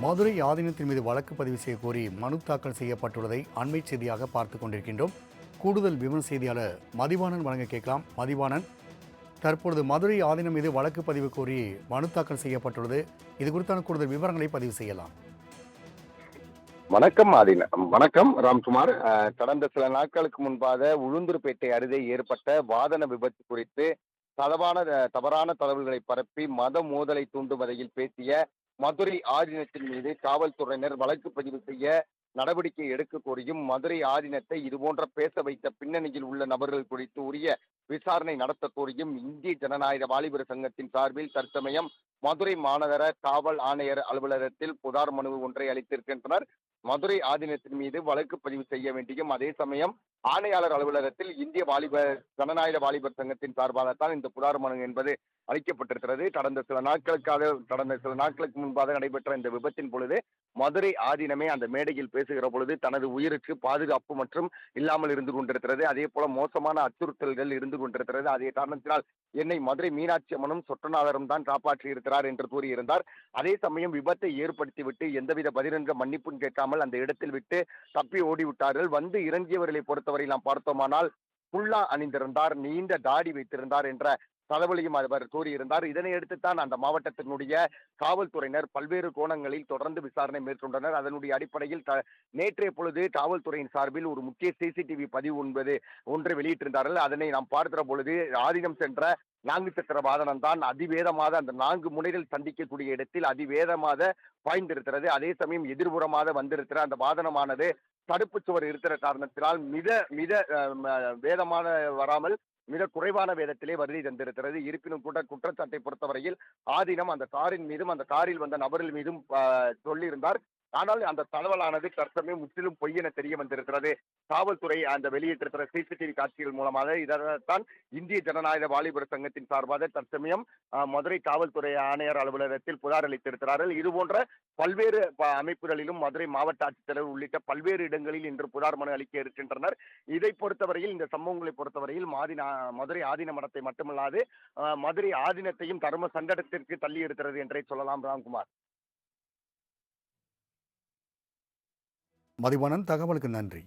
மதுரை ஆதீனத்தின் மீது வழக்கு பதிவு செய்ய கோரி மனு தாக்கல் செய்யப்பட்டுள்ளதை அண்மை செய்தியாக பார்த்து கொண்டிருக்கின்றோம். கூடுதல் விமர்சன செய்தியாளர் மதிவாணன் வழங்க கேட்கலாம். மதிவாணன் தற்பொழுது மதுரை ஆதீனம் மீது வழக்கு பதிவு கோரி மனு தாக்கல் செய்யப்பட்டுள்ளது. இது குறித்தான கூடுதல் விவரங்களை பதிவு செய்யலாம். வணக்கம் ஆதின வணக்கம் ராம்குமார். அஹ், கடந்த சில நாட்களுக்கு முன்பாக உளுந்தூர்பேட்டை அருகே ஏற்பட்ட வாதன விபத்து குறித்து தவறான தவறான தகவல்களை பரப்பி மத மோதலை தூண்டும் வகையில் பேசிய மதுரை ஆதீனத்தின் மீது காவல்துறையினர் வழக்கு பதிவு செய்ய நடவடிக்கை எடுக்க கோரியும் மதுரை ஆதீனத்தை இதுபோன்ற பேச வைத்த பின்னணியில் உள்ள நபர்கள் குறித்து உரிய விசாரணை நடத்த கோரியும் இந்திய ஜனநாயக வாலிபர் சங்கத்தின் சார்பில் தற்சமயம் மதுரை மாநகர காவல் ஆணையர் அலுவலகத்தில் புகார் மனு ஒன்றை அளித்திருக்கின்றனர். மதுரை ஆதீனத்தின் மீது வழக்கு பதிவு செய்ய வேண்டியும் அதே சமயம் ஆணையாளர் அலுவலகத்தில் இந்திய வாலிபர் ஜனநாயக வாலிபர் சங்கத்தின் சார்பாகத்தான் இந்த புகார் மனு என்பது அளிக்கப்பட்டிருக்கிறது. கடந்த சில நாட்களுக்காக கடந்த சில நாட்களுக்கு முன்பாக நடைபெற்ற இந்த விபத்தின் பொழுது மதுரை ஆதீனமே அந்த மேடையில் பேசுகிற பொழுது தனது உயிருக்கு பாதுகாப்பு மற்றும் இல்லாமல் இருந்து கொண்டிருக்கிறது. அதே போல மோசமான அச்சுறுத்தல்கள் இருந்து கொண்டிருக்கிறது. அதே காரணத்தினால் என்னை மதுரை மீனாட்சி அம்மனும் சொற்றநாதரும் தான் காப்பாற்றி இருக்கிறது இருக்கிறார் என்று கூறியிருந்தார். அதே சமயம் விபத்தை ஏற்படுத்திவிட்டு எந்தவித பதிலென்ற மன்னிப்பும் கேட்காமல் அந்த இடத்தில் விட்டு தப்பி ஓடிவிட்டார்கள். வந்து இறங்கியவர்களை பொறுத்தவரை நாம் பார்த்தோமானால் புல்லா அணிந்திருந்தார் நீண்ட தாடி வைத்திருந்தார் என்ற தகவலையும் அவர் கூறியிருந்தார். இதனை அடுத்துத்தான் அந்த மாவட்டத்தினுடைய காவல்துறையினர் பல்வேறு கோணங்களில் தொடர்ந்து விசாரணை மேற்கொண்டனர். அதனுடைய அடிப்படையில் த- நேற்றைய பொழுது காவல்துறையின் சார்பில் ஒரு முக்கிய சிசிடிவி பதிவு என்பது ஒன்றை வெளியிட்டிருந்தார்கள். அதனை நாம் பார்க்கிற பொழுது ஆதினம் சென்ற நான்கு சக்கர வாகனம் தான் அதிவேதமாக அந்த நான்கு முனைகள் சந்திக்கக்கூடிய இடத்தில் அதிவேதமாக பாய்ந்திருக்கிறது. அதே சமயம் எதிர்புறமாக வந்திருக்கிற அந்த வாகனமானது தடுப்பு சுவர் இருக்கிற காரணத்தினால் மித மித வேதமான ம- வராமல் மிக குறைவான வேதத்திலே வருகை தந்திருக்கிறது. இருப்பினும் கூட குற்றச்சாட்டை பொறுத்தவரையில் ஆதீனம் அந்த காரின் மீதும் அந்த காரில் வந்த நபர்கள் மீதும் சொல்லியிருந்தார். ஆனால் அந்த தகவலானது தற்சமயம் முற்றிலும் பொய் என தெரிய வந்திருக்கிறது. காவல்துறை அந்த வெளியிட்டிருக்கிற சிசிடிவி காட்சிகள் மூலமாக இதனால்தான் இந்திய ஜனநாயக வாலிபர் சங்கத்தின் சார்பாக தற்சமயம் மதுரை காவல்துறை ஆணையர் அலுவலகத்தில் புகார் அளித்திருக்கிறார்கள். இதுபோன்ற பல்வேறு அமைப்புகளிலும் மதுரை மாவட்ட ஆட்சித்தலைவர் உள்ளிட்ட பல்வேறு இடங்களில் இன்று புகார் மனு அளிக்க இருக்கின்றனர். இதை பொறுத்தவரையில் இந்த சம்பவங்களை பொறுத்தவரையில் மாதினா மதுரை ஆதீன மடத்தை மட்டுமல்லாது மதுரை ஆதீனத்தையும் தர்ம சங்கடத்திற்கு தள்ளி இருக்கிறது என்றே சொல்லலாம் ராம்குமார். மதிவானன் தகவலுக்கு நன்றி.